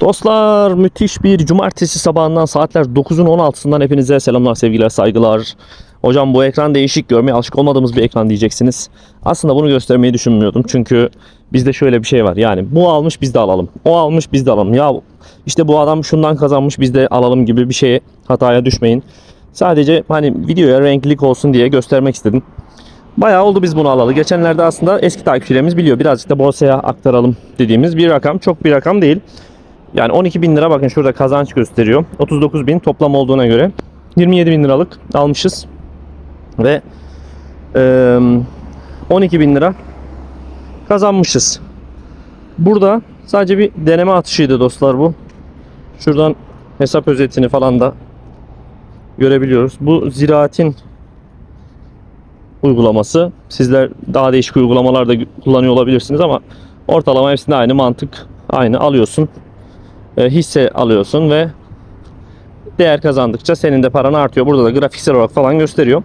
Dostlar müthiş bir cumartesi sabahından saatler 9'un 16'sından hepinize selamlar sevgiler saygılar. Hocam bu ekran değişik görmeye alışık olmadığımız bir ekran diyeceksiniz. Aslında bunu göstermeyi düşünmüyordum çünkü bizde şöyle bir şey var yani bu almış biz de alalım. O almış biz de alalım. Ya işte bu adam şundan kazanmış biz de alalım gibi bir şeye hataya düşmeyin. Sadece hani videoya renklilik olsun diye göstermek istedim. Bayağı oldu biz bunu alalı. Geçenlerde aslında eski takipçilerimiz biliyor. Birazcık da borsaya aktaralım dediğimiz bir rakam. Çok bir rakam değil. Yani 12 bin lira bakın şurada kazanç gösteriyor. 39 bin toplam olduğuna göre. 27 bin liralık almışız. Ve eee 12 bin lira kazanmışız. Burada sadece bir deneme atışıydı dostlar bu. Şuradan hesap özetini falan da görebiliyoruz. Bu ziraatin uygulaması. Sizler daha değişik uygulamalar da kullanıyor olabilirsiniz ama ortalama hepsinde aynı mantık. Aynı alıyorsun. E, hisse alıyorsun ve değer kazandıkça senin de paran artıyor. Burada da grafiksel olarak falan gösteriyor.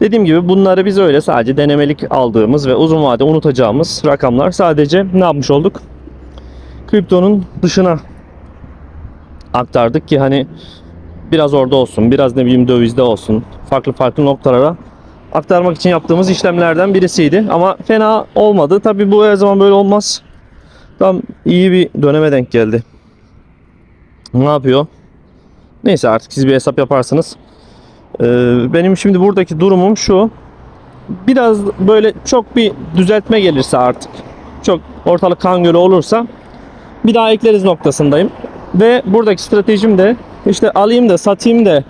Dediğim gibi bunları biz öyle sadece denemelik aldığımız ve uzun vade unutacağımız rakamlar. Sadece ne yapmış olduk? Kriptonun dışına aktardık ki hani biraz orada olsun, biraz ne bileyim dövizde olsun, farklı farklı noktalara aktarmak için yaptığımız işlemlerden birisiydi. Ama fena olmadı. Tabi bu her zaman böyle olmaz. Tam iyi bir döneme denk geldi. Ne yapıyor? Neyse artık siz bir hesap yaparsınız. Ee, benim şimdi buradaki durumum şu. Biraz böyle çok bir düzeltme gelirse artık. Çok ortalık kan gölü olursa bir daha ekleriz noktasındayım. Ve buradaki stratejim de işte alayım da satayım da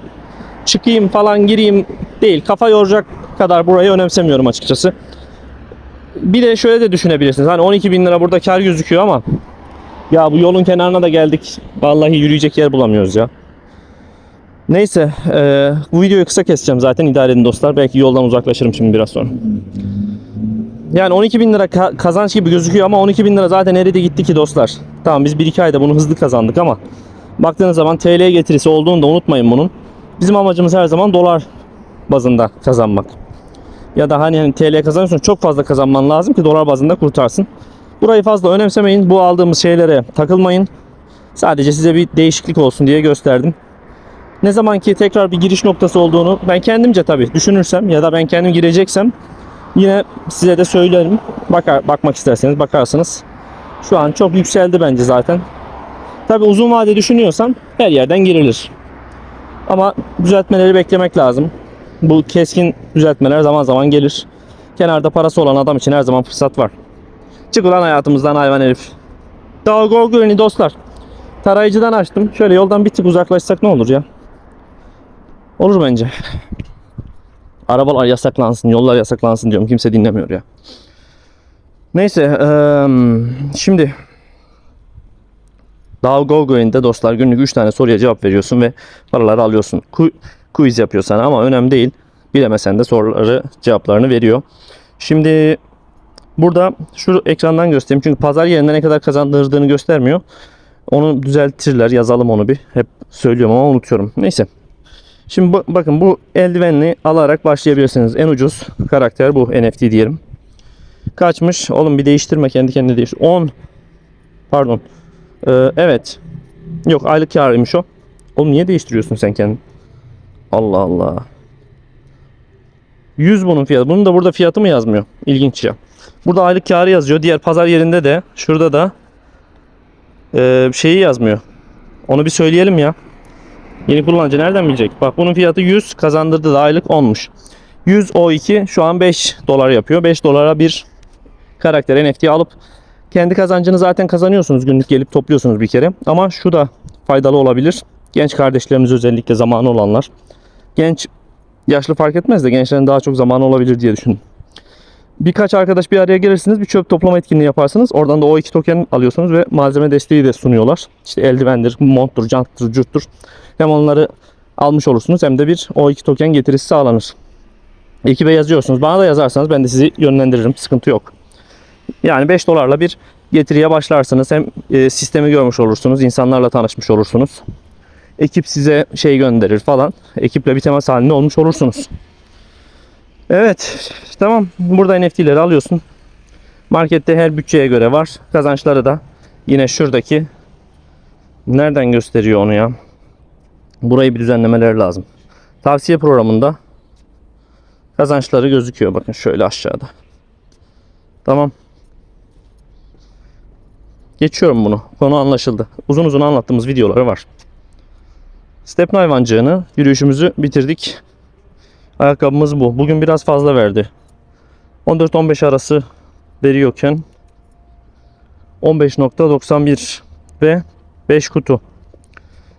çıkayım falan gireyim değil. Kafa yoracak kadar burayı önemsemiyorum açıkçası. Bir de şöyle de düşünebilirsiniz. Hani 12 bin lira burada kar gözüküyor ama ya bu yolun kenarına da geldik. Vallahi yürüyecek yer bulamıyoruz ya. Neyse e, bu videoyu kısa keseceğim zaten idare edin dostlar. Belki yoldan uzaklaşırım şimdi biraz sonra. Yani 12 bin lira ka- kazanç gibi gözüküyor ama 12 bin lira zaten nerede gitti ki dostlar. Tamam biz 1-2 ayda bunu hızlı kazandık ama baktığınız zaman TL getirisi olduğunu da unutmayın bunun. Bizim amacımız her zaman dolar bazında kazanmak. Ya da hani, hani TL kazanıyorsun çok fazla kazanman lazım ki dolar bazında kurtarsın. Burayı fazla önemsemeyin. Bu aldığımız şeylere takılmayın. Sadece size bir değişiklik olsun diye gösterdim. Ne zaman ki tekrar bir giriş noktası olduğunu ben kendimce tabii düşünürsem ya da ben kendim gireceksem yine size de söylerim. Bakar, bakmak isterseniz bakarsınız. Şu an çok yükseldi bence zaten. Tabii uzun vade düşünüyorsan her yerden girilir. Ama düzeltmeleri beklemek lazım. Bu keskin düzeltmeler zaman zaman gelir. Kenarda parası olan adam için her zaman fırsat var. Çık ulan hayatımızdan hayvan herif. Daha go güveni dostlar. Tarayıcıdan açtım. Şöyle yoldan bir tık uzaklaşsak ne olur ya? Olur bence. Arabalar yasaklansın, yollar yasaklansın diyorum. Kimse dinlemiyor ya. Neyse, şimdi Daha GoGo'inde dostlar günlük 3 tane soruya cevap veriyorsun ve paraları alıyorsun. Quiz yapıyor sana ama önemli değil. Bilemesen de soruları cevaplarını veriyor. Şimdi burada şu ekrandan göstereyim. Çünkü pazar yerinde ne kadar kazandırdığını göstermiyor. Onu düzeltirler. Yazalım onu bir. Hep söylüyorum ama unutuyorum. Neyse. Şimdi bu- bakın bu eldivenli alarak başlayabilirsiniz. En ucuz karakter bu NFT diyelim. Kaçmış? Oğlum bir değiştirme kendi kendine değiştir. 10 pardon. Ee, evet. Yok aylık karıymış o. Oğlum niye değiştiriyorsun sen kendini? Allah Allah. 100 bunun fiyatı. Bunun da burada fiyatı mı yazmıyor? İlginç ya. Burada aylık karı yazıyor. Diğer pazar yerinde de şurada da ee, şeyi yazmıyor. Onu bir söyleyelim ya. Yeni kullanıcı nereden bilecek? Bak bunun fiyatı 100 kazandırdı da aylık 10'muş. 100 O2 şu an 5 dolar yapıyor. 5 dolara bir karakter NFT alıp kendi kazancını zaten kazanıyorsunuz. Günlük gelip topluyorsunuz bir kere. Ama şu da faydalı olabilir. Genç kardeşlerimiz özellikle zamanı olanlar. Genç yaşlı fark etmez de gençlerin daha çok zamanı olabilir diye düşünün. Birkaç arkadaş bir araya gelirsiniz. Bir çöp toplama etkinliği yaparsınız. Oradan da o iki token alıyorsunuz ve malzeme desteği de sunuyorlar. İşte eldivendir, monttur, janttır, curttur. Hem onları almış olursunuz hem de bir o iki token getirisi sağlanır. Ekibe yazıyorsunuz. Bana da yazarsanız ben de sizi yönlendiririm. Sıkıntı yok. Yani 5 dolarla bir getiriye başlarsınız. Hem e, sistemi görmüş olursunuz. insanlarla tanışmış olursunuz. Ekip size şey gönderir falan. Ekiple bir temas halinde olmuş olursunuz. Evet. Tamam. Burada NFT'leri alıyorsun. Markette her bütçeye göre var. Kazançları da yine şuradaki Nereden gösteriyor onu ya? Burayı bir düzenlemeleri lazım. Tavsiye programında kazançları gözüküyor. Bakın şöyle aşağıda. Tamam. Geçiyorum bunu. Konu anlaşıldı. Uzun uzun anlattığımız videoları var. Stepne hayvancığını yürüyüşümüzü bitirdik. Ayakkabımız bu. Bugün biraz fazla verdi. 14-15 arası veriyorken 15.91 ve 5 kutu.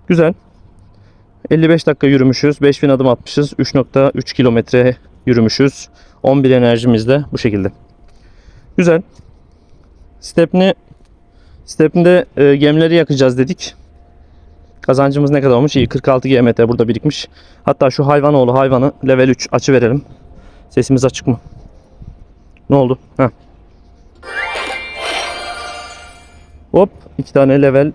Güzel. 55 dakika yürümüşüz. 5000 adım atmışız. 3.3 kilometre yürümüşüz. 11 enerjimiz de bu şekilde. Güzel. Stepni Step'inde e, gemleri yakacağız dedik. Kazancımız ne kadar olmuş? İyi 46 GMT burada birikmiş. Hatta şu hayvanoğlu hayvanı level 3 açı verelim. Sesimiz açık mı? Ne oldu? Heh. Hop iki tane level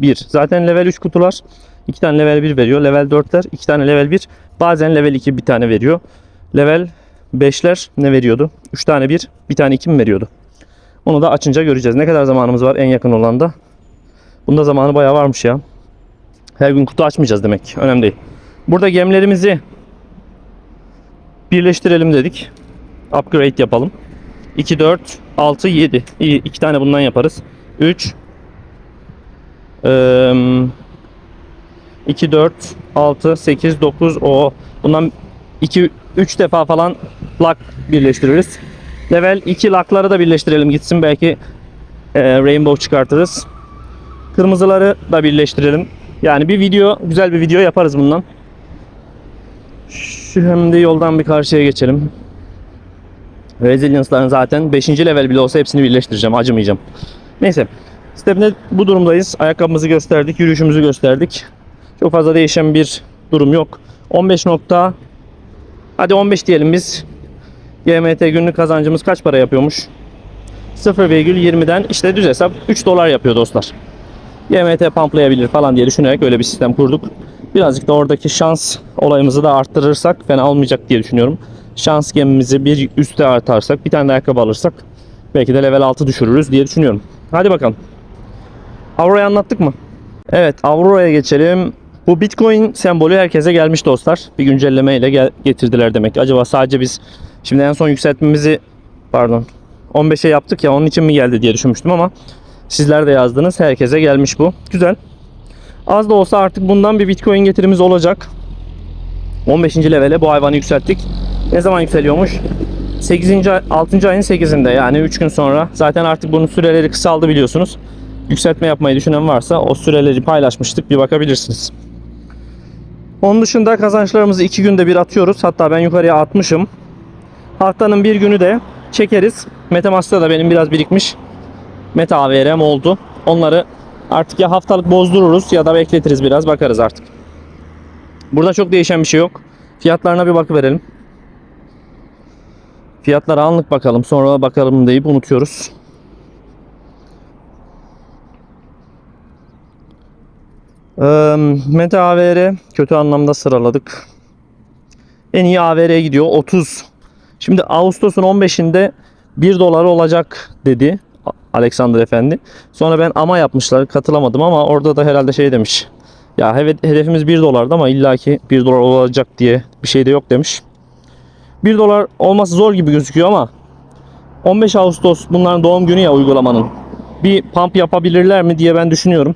1. Zaten level 3 kutular. 2 tane level 1 veriyor. Level 4'ler 2 tane level 1. Bazen level 2 bir tane veriyor. Level 5'ler ne veriyordu? 3 tane 1, bir tane 2 mi veriyordu? Onu da açınca göreceğiz. Ne kadar zamanımız var en yakın olan da. Bunda zamanı bayağı varmış ya. Her gün kutu açmayacağız demek. Önemli değil. Burada gemlerimizi birleştirelim dedik. Upgrade yapalım. 2, 4, 6, 7. İyi. 2 tane bundan yaparız. 3 2, 4, 6, 8, 9 o bundan 2 3 defa falan lak birleştiririz. Level 2 lakları da birleştirelim gitsin belki rainbow çıkartırız. Kırmızıları da birleştirelim. Yani bir video güzel bir video yaparız bundan. Şimdi yoldan bir karşıya geçelim. Resilience'ların zaten 5. level bile olsa hepsini birleştireceğim. Acımayacağım. Neyse. Step'de bu durumdayız. Ayakkabımızı gösterdik. Yürüyüşümüzü gösterdik. Çok fazla değişen bir durum yok. 15 nokta hadi 15 diyelim biz. GMT günlük kazancımız kaç para yapıyormuş? 0,20'den işte düz hesap 3 dolar yapıyor dostlar. GMT pamplayabilir falan diye düşünerek öyle bir sistem kurduk. Birazcık da oradaki şans olayımızı da arttırırsak fena olmayacak diye düşünüyorum. Şans gemimizi bir üste artarsak bir tane de ayakkabı alırsak belki de level 6 düşürürüz diye düşünüyorum. Hadi bakalım. Aurora'yı anlattık mı? Evet Aurora'ya geçelim. Bu Bitcoin sembolü herkese gelmiş dostlar. Bir güncelleme ile gel- getirdiler demek. Acaba sadece biz şimdi en son yükseltmemizi pardon 15'e yaptık ya onun için mi geldi diye düşünmüştüm ama sizler de yazdınız. Herkese gelmiş bu. Güzel. Az da olsa artık bundan bir Bitcoin getirimiz olacak. 15. levele bu hayvanı yükselttik. Ne zaman yükseliyormuş? 8. ay- 6. ayın 8'inde yani 3 gün sonra. Zaten artık bunun süreleri kısaldı biliyorsunuz. Yükseltme yapmayı düşünen varsa o süreleri paylaşmıştık. Bir bakabilirsiniz. Onun dışında kazançlarımızı 2 günde bir atıyoruz. Hatta ben yukarıya atmışım. Haftanın bir günü de çekeriz. Metamask'ta da benim biraz birikmiş. Meta AVR'm oldu. Onları artık ya haftalık bozdururuz ya da bekletiriz biraz bakarız artık. Burada çok değişen bir şey yok. Fiyatlarına bir bakıverelim. Fiyatlara anlık bakalım sonra bakalım deyip unutuyoruz. Ee, Meta AVR kötü anlamda sıraladık. En iyi AVR'ye gidiyor 30. Şimdi Ağustos'un 15'inde 1 dolar olacak dedi Alexander Efendi. Sonra ben ama yapmışlar katılamadım ama orada da herhalde şey demiş. Ya evet hedefimiz 1 dolardı ama illaki 1 dolar olacak diye bir şey de yok demiş. 1 dolar olması zor gibi gözüküyor ama 15 Ağustos bunların doğum günü ya uygulamanın. Bir pump yapabilirler mi diye ben düşünüyorum.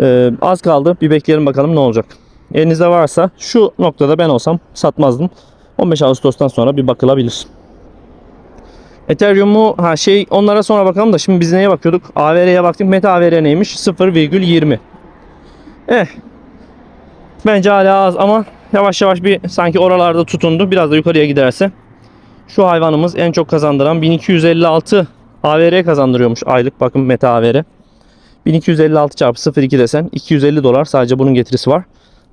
Ee, az kaldı. Bir bekleyelim bakalım ne olacak. Elinizde varsa şu noktada ben olsam satmazdım. 15 Ağustos'tan sonra bir bakılabilir. Ethereum'u ha şey onlara sonra bakalım da şimdi biz neye bakıyorduk? AVR'ye baktık. Meta AVR neymiş? 0,20. Eh. Bence hala az ama yavaş yavaş bir sanki oralarda tutundu. Biraz da yukarıya giderse. Şu hayvanımız en çok kazandıran 1256 AVR kazandırıyormuş aylık. Bakın Meta AVR. 1256 çarpı 0,2 desen 250 dolar sadece bunun getirisi var.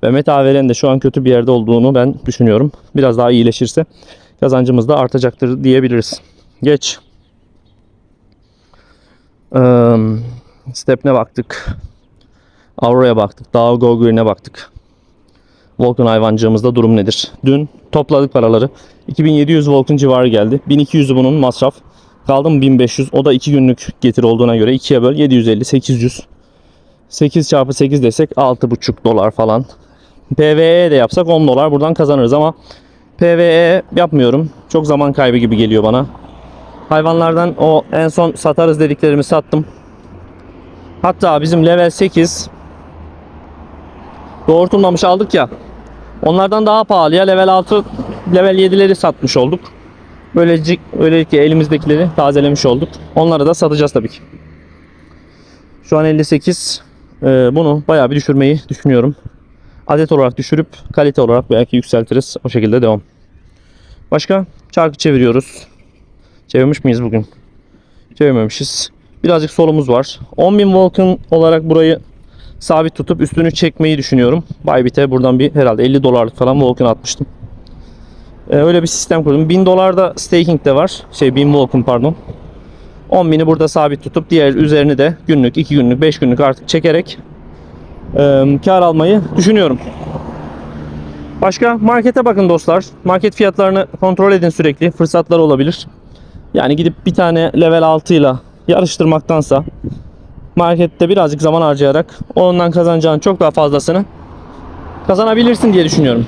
Ve Meta AVR'nin de şu an kötü bir yerde olduğunu ben düşünüyorum. Biraz daha iyileşirse kazancımız da artacaktır diyebiliriz. Geç. Ee, Step'ne baktık. Aurora'ya baktık. Dow Go baktık. Volkan hayvancığımızda durum nedir? Dün topladık paraları. 2700 Volkan civarı geldi. 1200'ü bunun masraf. Kaldı mı 1500? O da 2 günlük getir olduğuna göre 2'ye böl 750 800. 8 çarpı 8 desek 6,5 dolar falan. PVE de yapsak 10 dolar buradan kazanırız ama PVE yapmıyorum. Çok zaman kaybı gibi geliyor bana. Hayvanlardan o en son satarız dediklerimi sattım. Hatta bizim level 8 doğurtulmamış aldık ya. Onlardan daha pahalıya level 6 level 7'leri satmış olduk. Böylece, böylelikle elimizdekileri tazelemiş olduk. Onları da satacağız tabii ki. Şu an 58. Ee, bunu bayağı bir düşürmeyi düşünüyorum. Adet olarak düşürüp kalite olarak belki yükseltiriz. O şekilde devam. Başka? Çarkı çeviriyoruz. Çevirmiş miyiz bugün? Çevirmemişiz. Birazcık solumuz var. 10.000 Vulcan olarak burayı sabit tutup üstünü çekmeyi düşünüyorum. Bybit'e buradan bir herhalde 50 dolarlık falan Vulcan atmıştım. Ee, öyle bir sistem kurdum. 1000 dolar da staking de var. Şey 1000 Vulcan pardon. 10.000'i burada sabit tutup diğer üzerini de günlük, 2 günlük, 5 günlük artık çekerek e, kar almayı düşünüyorum. Başka markete bakın dostlar. Market fiyatlarını kontrol edin sürekli. Fırsatlar olabilir. Yani gidip bir tane level 6 ile yarıştırmaktansa markette birazcık zaman harcayarak ondan kazanacağın çok daha fazlasını kazanabilirsin diye düşünüyorum.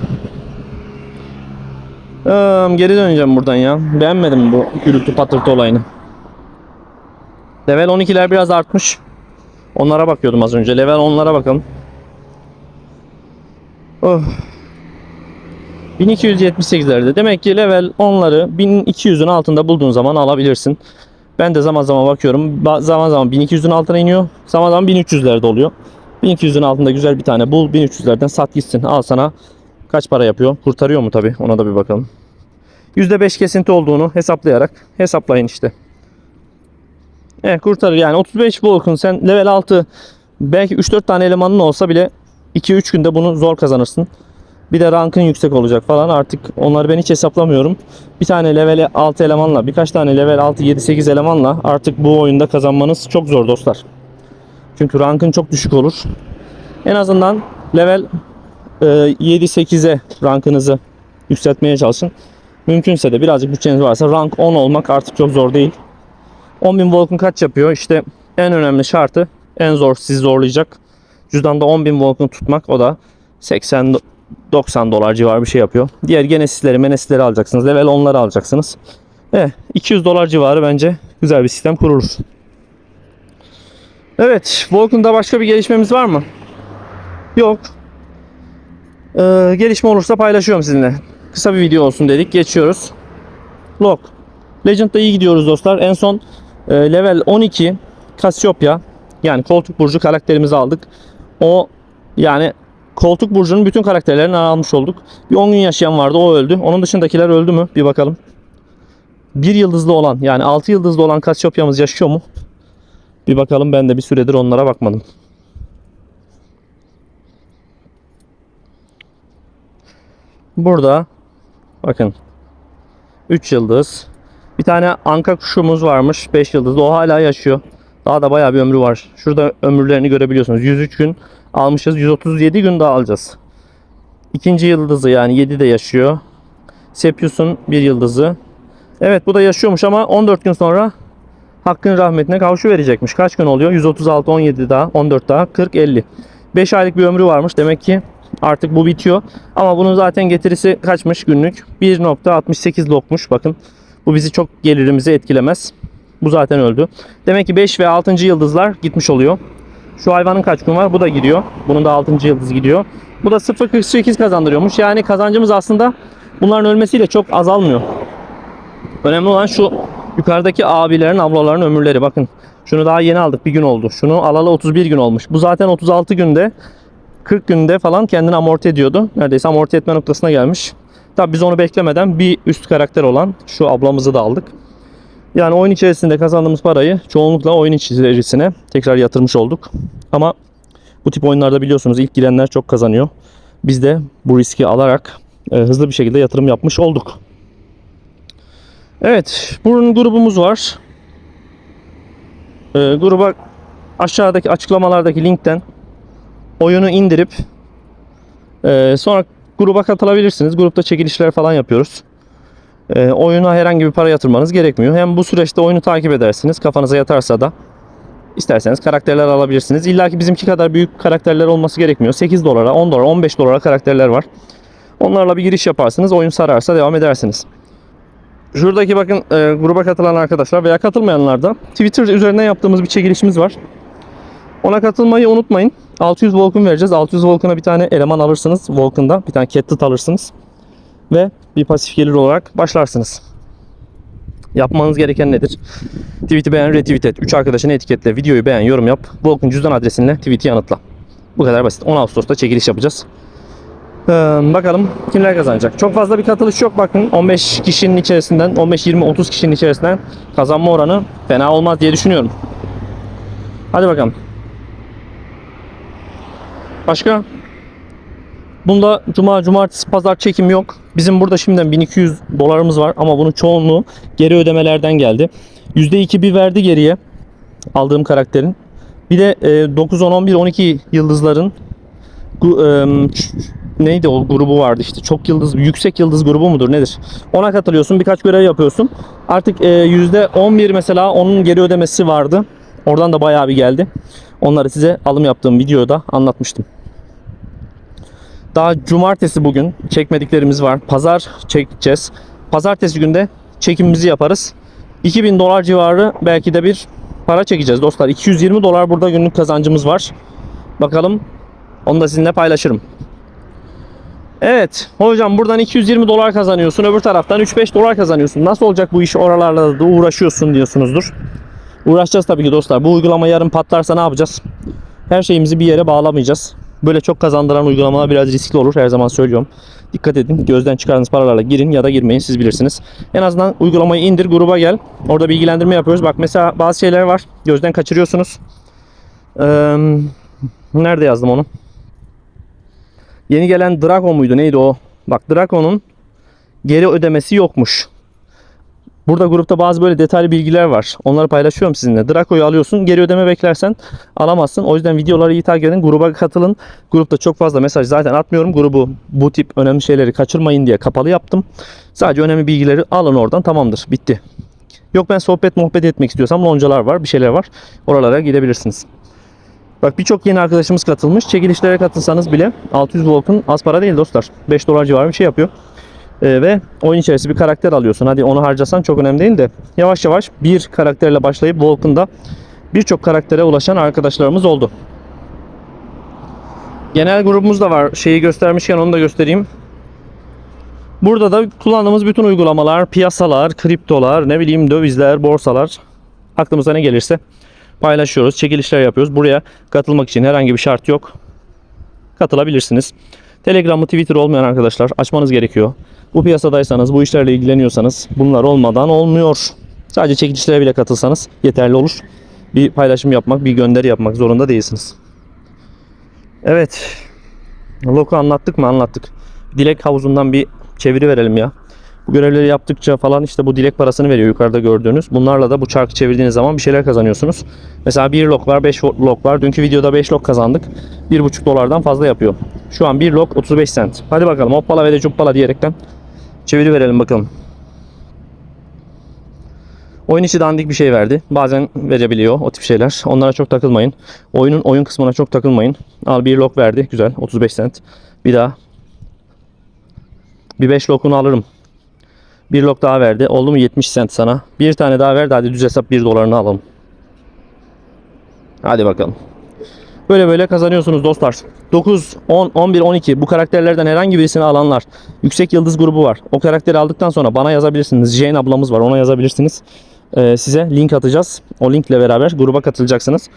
Ee, geri döneceğim buradan ya. Beğenmedim bu gürültü patırtı olayını. Level 12'ler biraz artmış. Onlara bakıyordum az önce. Level 10'lara bakalım. Oh. 1278'lerde. Demek ki level 10'ları 1200'ün altında bulduğun zaman alabilirsin. Ben de zaman zaman bakıyorum. Ba- Zaman zaman 1200'ün altına iniyor. Zaman zaman 1300'lerde oluyor. 1200'ün altında güzel bir tane bul. 1300'lerden sat gitsin. Al sana kaç para yapıyor? Kurtarıyor mu tabi? Ona da bir bakalım. %5 kesinti olduğunu hesaplayarak hesaplayın işte. Evet kurtarır yani 35 Vulcan sen level 6 belki 3-4 tane elemanın olsa bile 2-3 günde bunu zor kazanırsın. Bir de rankın yüksek olacak falan artık onları ben hiç hesaplamıyorum. Bir tane level 6 elemanla birkaç tane level 6 7-8 elemanla artık bu oyunda kazanmanız çok zor dostlar. Çünkü rankın çok düşük olur. En azından level e, 7-8'e rankınızı yükseltmeye çalışın. Mümkünse de birazcık bütçeniz varsa rank 10 olmak artık çok zor değil. 10.000 Vulcan kaç yapıyor? İşte en önemli şartı en zor sizi zorlayacak. Cüzdanda 10.000 Vulcan tutmak o da 80 90 dolar civarı bir şey yapıyor. Diğer genesisleri menesisleri alacaksınız. Level 10'ları alacaksınız. Evet 200 dolar civarı bence güzel bir sistem kurulur. Evet Vulcan'da başka bir gelişmemiz var mı? Yok. Ee, gelişme olursa paylaşıyorum sizinle. Kısa bir video olsun dedik. Geçiyoruz. Log. Legend'da iyi gidiyoruz dostlar. En son e, level 12 Cassiopeia yani koltuk burcu karakterimizi aldık. O yani koltuk burcunun bütün karakterlerini almış olduk. Bir 10 gün yaşayan vardı o öldü. Onun dışındakiler öldü mü? Bir bakalım. Bir yıldızlı olan yani 6 yıldızlı olan Cassiopeia'mız yaşıyor mu? Bir bakalım ben de bir süredir onlara bakmadım. Burada bakın 3 yıldız. Bir tane anka kuşumuz varmış 5 yıldızlı. O hala yaşıyor. Daha da bayağı bir ömrü var. Şurada ömürlerini görebiliyorsunuz. 103 gün almışız. 137 gün daha alacağız. İkinci yıldızı yani 7 de yaşıyor. Sepius'un bir yıldızı. Evet bu da yaşıyormuş ama 14 gün sonra Hakkın rahmetine kavuşu verecekmiş. Kaç gün oluyor? 136, 17 daha, 14 daha, 40, 50. 5 aylık bir ömrü varmış. Demek ki artık bu bitiyor. Ama bunun zaten getirisi kaçmış günlük? 1.68 lokmuş. Bakın bu bizi çok gelirimizi etkilemez. Bu zaten öldü. Demek ki 5 ve 6. yıldızlar gitmiş oluyor. Şu hayvanın kaç gün var? Bu da gidiyor. Bunun da 6. yıldız gidiyor. Bu da 0.48 kazandırıyormuş. Yani kazancımız aslında bunların ölmesiyle çok azalmıyor. Önemli olan şu yukarıdaki abilerin, ablaların ömürleri. Bakın şunu daha yeni aldık. Bir gün oldu. Şunu alalı 31 gün olmuş. Bu zaten 36 günde 40 günde falan kendini amorti ediyordu. Neredeyse amorti etme noktasına gelmiş. Tabi biz onu beklemeden bir üst karakter olan şu ablamızı da aldık. Yani oyun içerisinde kazandığımız parayı çoğunlukla oyun içerisine tekrar yatırmış olduk. Ama bu tip oyunlarda biliyorsunuz ilk girenler çok kazanıyor. Biz de bu riski alarak e, hızlı bir şekilde yatırım yapmış olduk. Evet, bunun grubumuz var. E, gruba aşağıdaki açıklamalardaki linkten oyunu indirip e, sonra gruba katılabilirsiniz. Grupta çekilişler falan yapıyoruz. E, oyuna herhangi bir para yatırmanız gerekmiyor. Hem bu süreçte oyunu takip edersiniz. Kafanıza yatarsa da İsterseniz karakterler alabilirsiniz. İlla ki bizimki kadar büyük karakterler olması gerekmiyor. 8 dolara, 10 dolara, 15 dolara karakterler var. Onlarla bir giriş yaparsınız. Oyun sararsa devam edersiniz. Şuradaki bakın e, gruba katılan arkadaşlar veya katılmayanlar da Twitter üzerinden yaptığımız bir çekilişimiz var. Ona katılmayı unutmayın. 600 Vulcan vereceğiz. 600 Vulcan'a bir tane eleman alırsınız. Vulcan'da bir tane Cattit alırsınız. Ve bir pasif gelir olarak başlarsınız. Yapmanız gereken nedir? Tweet'i beğen, retweet et. 3 arkadaşını etiketle, videoyu beğen, yorum yap. Vulcan cüzdan adresinle tweet'i yanıtla. Bu kadar basit. 10 Ağustos'ta çekiliş yapacağız. Ee, bakalım kimler kazanacak. Çok fazla bir katılış yok bakın. 15 kişinin içerisinden, 15, 20, 30 kişinin içerisinden kazanma oranı fena olmaz diye düşünüyorum. Hadi bakalım. Başka? Bunda cuma, cumartesi, pazar çekim yok. Bizim burada şimdiden 1200 dolarımız var ama bunun çoğunluğu geri ödemelerden geldi. %2 bir verdi geriye aldığım karakterin. Bir de e, 9, 10, 11, 12 yıldızların e, neydi o grubu vardı işte çok yıldız yüksek yıldız grubu mudur nedir? Ona katılıyorsun birkaç görev yapıyorsun. Artık e, %11 mesela onun geri ödemesi vardı. Oradan da bayağı bir geldi. Onları size alım yaptığım videoda anlatmıştım. Daha cumartesi bugün çekmediklerimiz var. Pazar çekeceğiz. Pazartesi günde çekimimizi yaparız. 2000 dolar civarı belki de bir para çekeceğiz dostlar. 220 dolar burada günlük kazancımız var. Bakalım onu da sizinle paylaşırım. Evet hocam buradan 220 dolar kazanıyorsun öbür taraftan 3-5 dolar kazanıyorsun. Nasıl olacak bu iş oralarla da uğraşıyorsun diyorsunuzdur. Uğraşacağız tabii ki dostlar. Bu uygulama yarın patlarsa ne yapacağız? Her şeyimizi bir yere bağlamayacağız. Böyle çok kazandıran uygulamalar biraz riskli olur her zaman söylüyorum. Dikkat edin. Gözden çıkardığınız paralarla girin ya da girmeyin siz bilirsiniz. En azından uygulamayı indir gruba gel. Orada bilgilendirme yapıyoruz. Bak mesela bazı şeyler var. Gözden kaçırıyorsunuz. Ee, nerede yazdım onu? Yeni gelen Drago muydu? Neydi o? Bak Drago'nun geri ödemesi yokmuş. Burada grupta bazı böyle detaylı bilgiler var. Onları paylaşıyorum sizinle. Draco'yu alıyorsun. Geri ödeme beklersen alamazsın. O yüzden videoları iyi takip edin. Gruba katılın. Grupta çok fazla mesaj zaten atmıyorum. Grubu bu tip önemli şeyleri kaçırmayın diye kapalı yaptım. Sadece önemli bilgileri alın oradan tamamdır. Bitti. Yok ben sohbet muhabbet etmek istiyorsam loncalar var. Bir şeyler var. Oralara gidebilirsiniz. Bak birçok yeni arkadaşımız katılmış. Çekilişlere katılsanız bile 600 Volk'un az para değil dostlar. 5 dolar civarı bir şey yapıyor. Ee, ve oyun içerisinde bir karakter alıyorsun. Hadi onu harcasan çok önemli değil de yavaş yavaş bir karakterle başlayıp Vulcan'da birçok karaktere ulaşan arkadaşlarımız oldu. Genel grubumuz da var. Şeyi göstermişken onu da göstereyim. Burada da kullandığımız bütün uygulamalar, piyasalar, kriptolar, ne bileyim dövizler, borsalar aklımıza ne gelirse paylaşıyoruz. Çekilişler yapıyoruz. Buraya katılmak için herhangi bir şart yok. Katılabilirsiniz. Telegram'ı Twitter olmayan arkadaşlar açmanız gerekiyor. Bu piyasadaysanız, bu işlerle ilgileniyorsanız bunlar olmadan olmuyor. Sadece çekilişlere bile katılsanız yeterli olur. Bir paylaşım yapmak, bir gönderi yapmak zorunda değilsiniz. Evet. Loku anlattık mı? Anlattık. Dilek havuzundan bir çeviri verelim ya. Bu görevleri yaptıkça falan işte bu dilek parasını veriyor yukarıda gördüğünüz. Bunlarla da bu çarkı çevirdiğiniz zaman bir şeyler kazanıyorsunuz. Mesela 1 lok var, 5 lok var. Dünkü videoda 5 lok kazandık. 1,5 dolardan fazla yapıyor. Şu an 1 lok 35 cent. Hadi bakalım hoppala ve de cuppala diyerekten çeviri verelim bakalım. Oyun içi dandik bir şey verdi. Bazen verebiliyor o tip şeyler. Onlara çok takılmayın. Oyunun oyun kısmına çok takılmayın. Al bir lok verdi. Güzel. 35 cent. Bir daha. Bir 5 lokunu alırım. Bir lok daha verdi. Oldu mu 70 cent sana. Bir tane daha verdi. Hadi düz hesap 1 dolarını alalım. Hadi bakalım. Böyle böyle kazanıyorsunuz dostlar. 9, 10, 11, 12 bu karakterlerden herhangi birisini alanlar. Yüksek yıldız grubu var. O karakteri aldıktan sonra bana yazabilirsiniz. Jane ablamız var ona yazabilirsiniz. Ee, size link atacağız. O linkle beraber gruba katılacaksınız.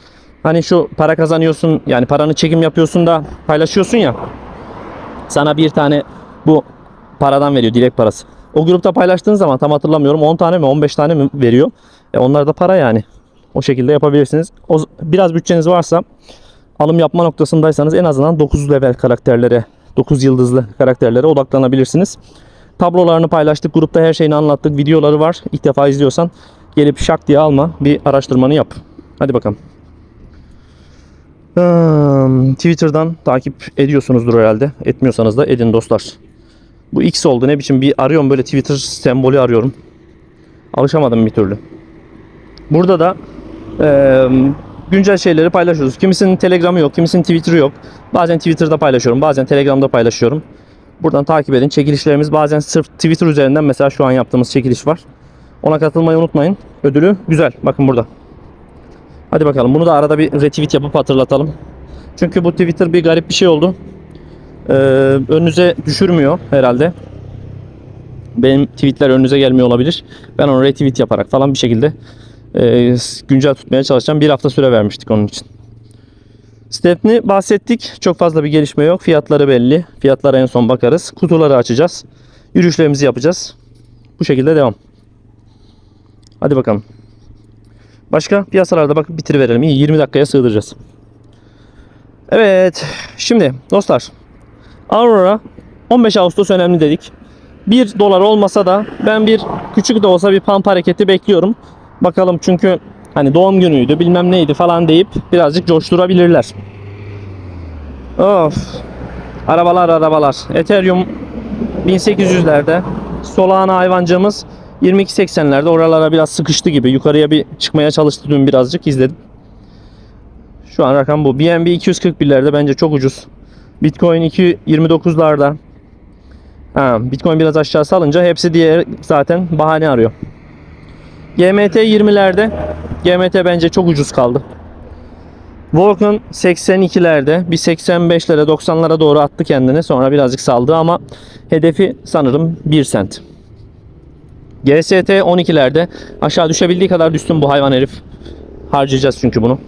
Hani şu para kazanıyorsun yani paranı çekim yapıyorsun da paylaşıyorsun ya. Sana bir tane bu paradan veriyor dilek parası. O grupta paylaştığın zaman tam hatırlamıyorum 10 tane mi 15 tane mi veriyor. E onlar da para yani. O şekilde yapabilirsiniz. O, biraz bütçeniz varsa alım yapma noktasındaysanız en azından 9 level karakterlere, 9 yıldızlı karakterlere odaklanabilirsiniz. Tablolarını paylaştık, grupta her şeyini anlattık, videoları var. İlk defa izliyorsan gelip şak diye alma, bir araştırmanı yap. Hadi bakalım. Hmm, Twitter'dan takip ediyorsunuzdur herhalde. Etmiyorsanız da edin dostlar. Bu X oldu ne biçim bir arıyorum böyle Twitter sembolü arıyorum. Alışamadım bir türlü. Burada da eee güncel şeyleri paylaşıyoruz. Kimisinin Telegram'ı yok, kimisinin Twitter'ı yok. Bazen Twitter'da paylaşıyorum, bazen Telegram'da paylaşıyorum. Buradan takip edin. Çekilişlerimiz bazen sırf Twitter üzerinden mesela şu an yaptığımız çekiliş var. Ona katılmayı unutmayın. Ödülü güzel. Bakın burada. Hadi bakalım. Bunu da arada bir retweet yapıp hatırlatalım. Çünkü bu Twitter bir garip bir şey oldu. Ee, önünüze düşürmüyor herhalde. Benim tweetler önünüze gelmiyor olabilir. Ben onu retweet yaparak falan bir şekilde e, güncel tutmaya çalışacağım. Bir hafta süre vermiştik onun için. Stepni bahsettik. Çok fazla bir gelişme yok. Fiyatları belli. Fiyatlara en son bakarız. Kutuları açacağız. Yürüyüşlerimizi yapacağız. Bu şekilde devam. Hadi bakalım. Başka piyasalarda bakıp bitiriverelim. İyi 20 dakikaya sığdıracağız. Evet. Şimdi dostlar. Aurora 15 Ağustos önemli dedik. 1 dolar olmasa da ben bir küçük de olsa bir pump hareketi bekliyorum. Bakalım çünkü hani doğum günüydü bilmem neydi falan deyip birazcık coşturabilirler. Of. Arabalar arabalar. Ethereum 1800'lerde. Solana hayvancığımız 22.80'lerde oralara biraz sıkıştı gibi. Yukarıya bir çıkmaya çalıştı dün birazcık izledim. Şu an rakam bu. BNB 241'lerde bence çok ucuz. Bitcoin 229'larda. Ha, Bitcoin biraz aşağı salınca hepsi diğer zaten bahane arıyor. GMT 20'lerde. GMT bence çok ucuz kaldı. Vulcan 82'lerde bir 85'lere 90'lara doğru attı kendini. Sonra birazcık saldı ama hedefi sanırım 1 sent. GST 12'lerde aşağı düşebildiği kadar düşsün bu hayvan herif. Harcayacağız çünkü bunu.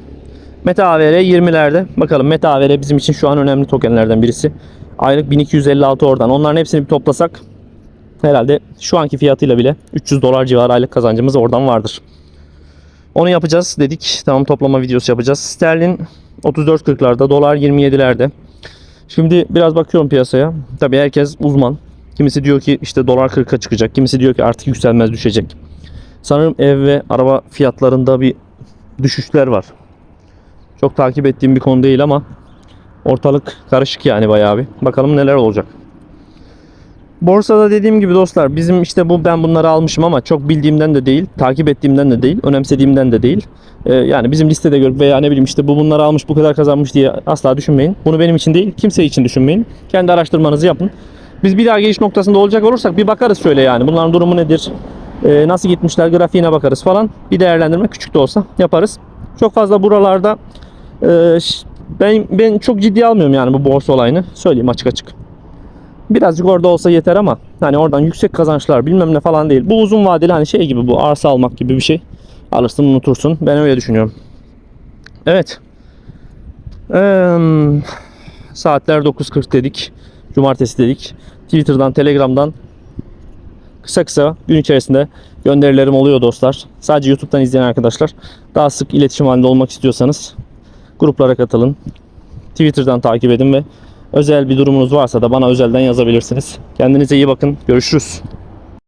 Meta AVR 20'lerde. Bakalım Meta AVR bizim için şu an önemli tokenlerden birisi. Aylık 1256 oradan. Onların hepsini bir toplasak herhalde şu anki fiyatıyla bile 300 dolar civarı aylık kazancımız oradan vardır. Onu yapacağız dedik. Tamam toplama videosu yapacağız. Sterlin 34.40'larda, dolar 27'lerde. Şimdi biraz bakıyorum piyasaya. Tabii herkes uzman. Kimisi diyor ki işte dolar 40'a çıkacak. Kimisi diyor ki artık yükselmez düşecek. Sanırım ev ve araba fiyatlarında bir düşüşler var. Çok takip ettiğim bir konu değil ama ortalık karışık yani bayağı bir. Bakalım neler olacak. Borsada dediğim gibi dostlar bizim işte bu ben bunları almışım ama çok bildiğimden de değil, takip ettiğimden de değil, önemsediğimden de değil. Ee, yani bizim listede görüp veya ne bileyim işte bu bunları almış bu kadar kazanmış diye asla düşünmeyin. Bunu benim için değil, kimse için düşünmeyin. Kendi araştırmanızı yapın. Biz bir daha geliş noktasında olacak olursak bir bakarız şöyle yani. Bunların durumu nedir? Ee, nasıl gitmişler grafiğine bakarız falan. Bir değerlendirme küçük de olsa yaparız. Çok fazla buralarda e, ben ben çok ciddiye almıyorum yani bu borsa olayını. Söyleyeyim açık açık. Birazcık orada olsa yeter ama hani oradan yüksek kazançlar bilmem ne falan değil. Bu uzun vadeli hani şey gibi bu arsa almak gibi bir şey. Alırsın unutursun. Ben öyle düşünüyorum. Evet. Eee, saatler 9.40 dedik. Cumartesi dedik. Twitter'dan, Telegram'dan kısa kısa gün içerisinde gönderilerim oluyor dostlar. Sadece YouTube'dan izleyen arkadaşlar daha sık iletişim halinde olmak istiyorsanız gruplara katılın. Twitter'dan takip edin ve özel bir durumunuz varsa da bana özelden yazabilirsiniz. Kendinize iyi bakın. Görüşürüz.